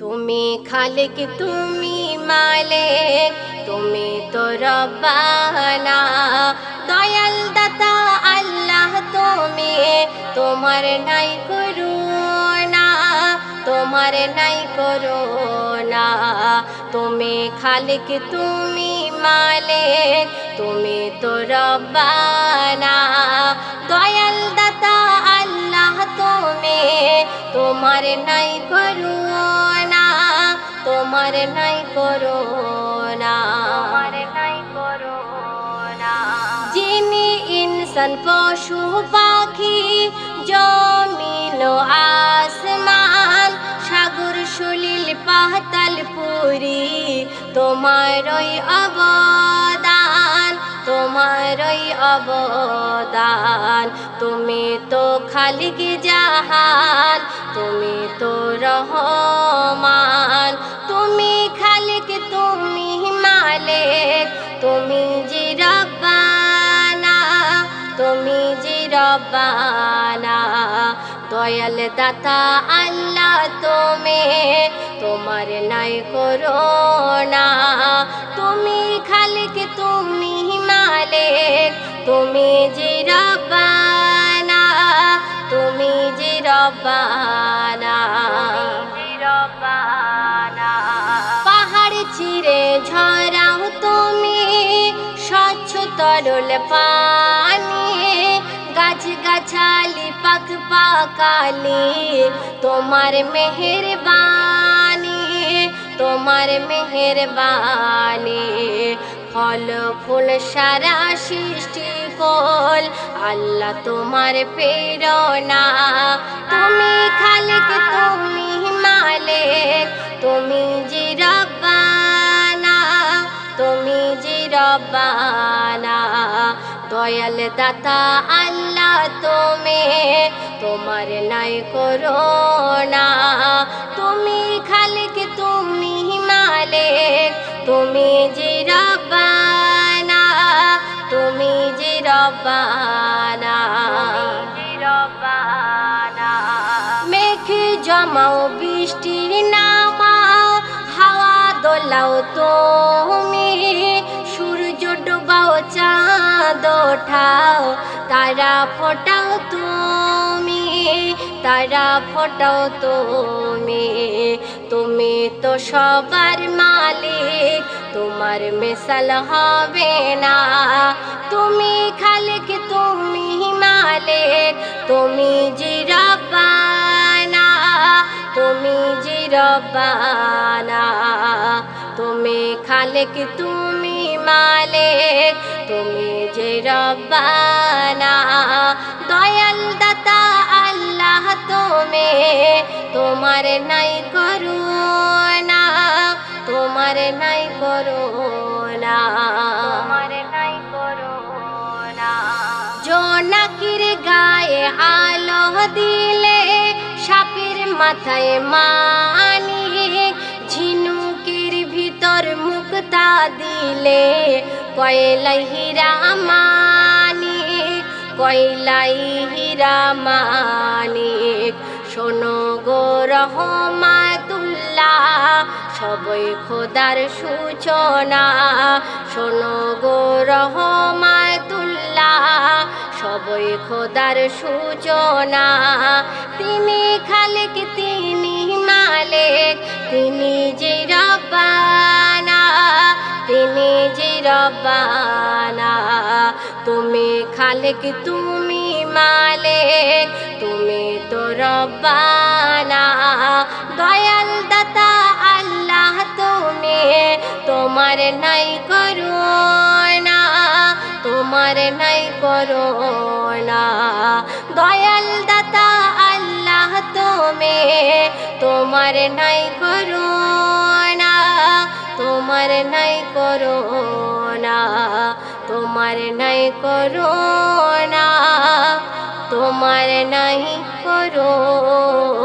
তুমি খালিক, তুমি মালিক, তুমি তো রব্বানা। দয়াল দাতা, আল্লাহ তুমি, তোমার নাই করু না তোমার নাই করুণা। তুমি খালিক, তুমি মালিক, তুমি তো রব্বানা। দয়াল দাতা, আল্লাহ তুমি, তোমার নাই করুণা। তোমার নাই তোমার নাই যিনি ইনসান পশু পাখি জমিন আসমান সাগর সলিল পাতাল পুরি তোমারই অবদান তোমারই অবদান। তুমি তো খালিক জাহান তুমি তো রহমান। তুমি জি রব্বানা, তুমি জি রব্বানা, দয়াল দাতা আল্লাহ তুমি, তোমার নাই করোনা তুমি খালিক, তুমি মালিক, তুমি জি রব্বানা, তুমি জি রব্বানা। পানি গাছ গাছালি পাখ পাকালি তোমার মেহেরবানি তোমার মেহেরবানি ফল ফুল সারা সৃষ্টি কল আল্লাহ তোমার প্রেরণা তুমি খালিক দয়াল দাতা, আল্লাহ তুমি, তোমার নাই করোনা তুমি খালিক, তুমি মালিক, তুমি রব্বানা, তুমি জি রব্বানা। মেঘ জমাও বৃষ্টির নামাও হাওয়া দোলাও তুমি। ওঠাও, তারা ফোটাও তুমি, তারা ফোটাও তুমি। তুমি তো সবার মালিক, তোমার মেশাল হবে না। তুমি খালিক, তুমি মালিক, তুমি জি রব্বানা তুমি জি রব্বানা তুমি খালিক, তুমি মালিক তুমি যে রব্বানা, দয়াল দাতা আল্লাহ তুমি, তোমার নাই করুণা, তোমার নাই করুণা, তোমার নাই করুণা। জোনাকির গায়ে আলো দিলে, সাপের মাথায় মানি দিলে, কয়লাই হীরা মানিক, কয়লাই মানিক। শোনো গো রহমাতুল্লাহ, সবই খোদার সূচনা। শোনো গো রহমাতুল্লাহ, সবই খোদার সূচনা। তিনি খালিক, তিনি মালিক, তিনি রব্বানা, তুমি খালিক, তুমি মালিক, তুমি তো রব্বানা। দয়াল দাতা আল্লাহ, তুমি তোমার নাই করুণা, তোমার নাই করুণা। দয়াল দাতা আল্লাহ, তুমি তোমার নাই করুণা, তোমার নাই করুণা। তোমার নাই করুণা তোমার নাই করুণা।